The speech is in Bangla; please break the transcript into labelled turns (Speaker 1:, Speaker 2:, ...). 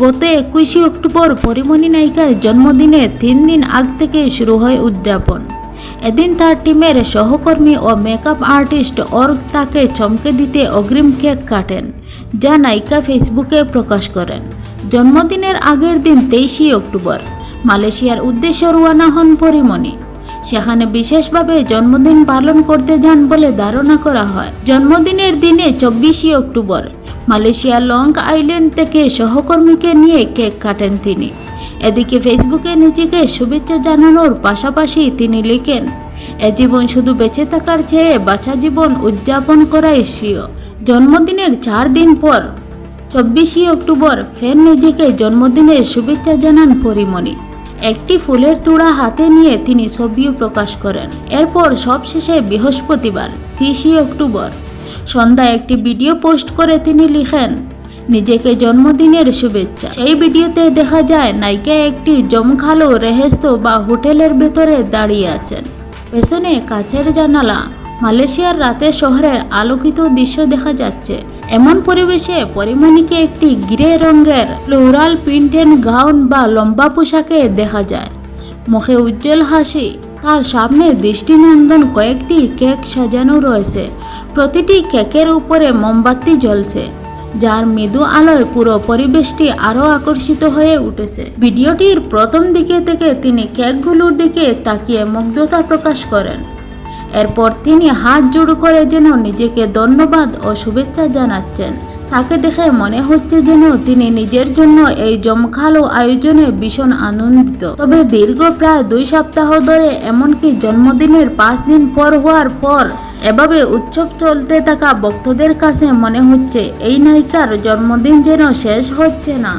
Speaker 1: গত একুশে অক্টোবর পরিমণি নায়িকার জন্মদিনে তিন দিন আগ থেকে শুরু হয় উদযাপন। এদিন তার টিমের সহকর্মী ও মেকআপ আর্টিস্ট অর্গ তাকে চমকে দিতে অগ্রিম কেক কাটেন, যা নায়িকা ফেসবুকে প্রকাশ করেন। জন্মদিনের আগের দিন তেইশে অক্টোবর, মালয়েশিয়ার উদ্দেশ্যে রওনা হন পরিমণি। সেখানে বিশেষভাবে জন্মদিন পালন করতে যান বলে ধারণা করা হয়। জন্মদিনের দিনে চব্বিশে অক্টোবর মালয়েশিয়ার লং আইল্যান্ড থেকে সহকর্মীকে নিয়ে কেক কাটেন তিনি। এদিকে ফেসবুকে নিজেকে শুভেচ্ছা জানানোর পাশাপাশি তিনি লিখেন এ জীবন শুধু বেঁচে থাকার চেয়ে বাঁচা জীবন উদযাপন করাই শ্রেয় জন্মদিনের চার দিন পর, চব্বিশে অক্টোবর ফের নিজেকে জন্মদিনের শুভেচ্ছা জানান পরিমণি। একটি ফুলের তুড়া হাতে নিয়ে তিনি ছবিও প্রকাশ করেন। এরপর সবশেষে বৃহস্পতিবার, তিরিশে অক্টোবর সন্ধ্যায় একটি ভিডিও পোস্ট করে তিনি লিখেন, নিজেকে জন্মদিনের শুভেচ্ছা। সেই ভিডিওতে দেখা যায়, নায়িকা একটি জমখালো রেহেস্ত বা হোটেলের ভেতরে দাঁড়িয়ে আছেন। পেছনে কাছের জানালা, মালয়েশিয়ার রাতে শহরের আলোকিত দৃশ্য দেখা যাচ্ছে। এমন পরিবেশে পরিমণিকে একটি গ্রে রঙের ফ্লোরাল প্রিন্টেন গাউন বা লম্বা পোশাকে দেখা যায়। মুখে উজ্জ্বল হাসি। তার সামনে দৃষ্টিনন্দন কয়েকটি কেক সাজানো রয়েছে। প্রতিটি কেকের উপরে মোমবাতি জ্বলছে, যার মৃদু আলোয় পুরো পরিবেশটি আরও আকর্ষিত হয়ে উঠেছে। ভিডিওটির প্রথম দিকে থেকে তিনি কেকগুলোর দিকে তাকিয়ে মুগ্ধতা প্রকাশ করেন। এরপর তিনি হাত জোড়ো করে যেন নিজেকে ধন্যবাদ ও শুভেচ্ছা জানাচ্ছেন। তাকে দেখে মনে হচ্ছে যেন তিনি নিজের জন্য এই জমকালো আয়োজনে ভীষণ আনন্দিত। তবে দীর্ঘ প্রায় দুই সপ্তাহ ধরে এমনকি জন্মদিনের পাঁচ দিন পর হওয়ার পর এভাবে উৎসব চলতে থাকা ভক্তদের কাছে মনে হচ্ছে, এই নায়িকার জন্মদিন যেন শেষ হচ্ছে না।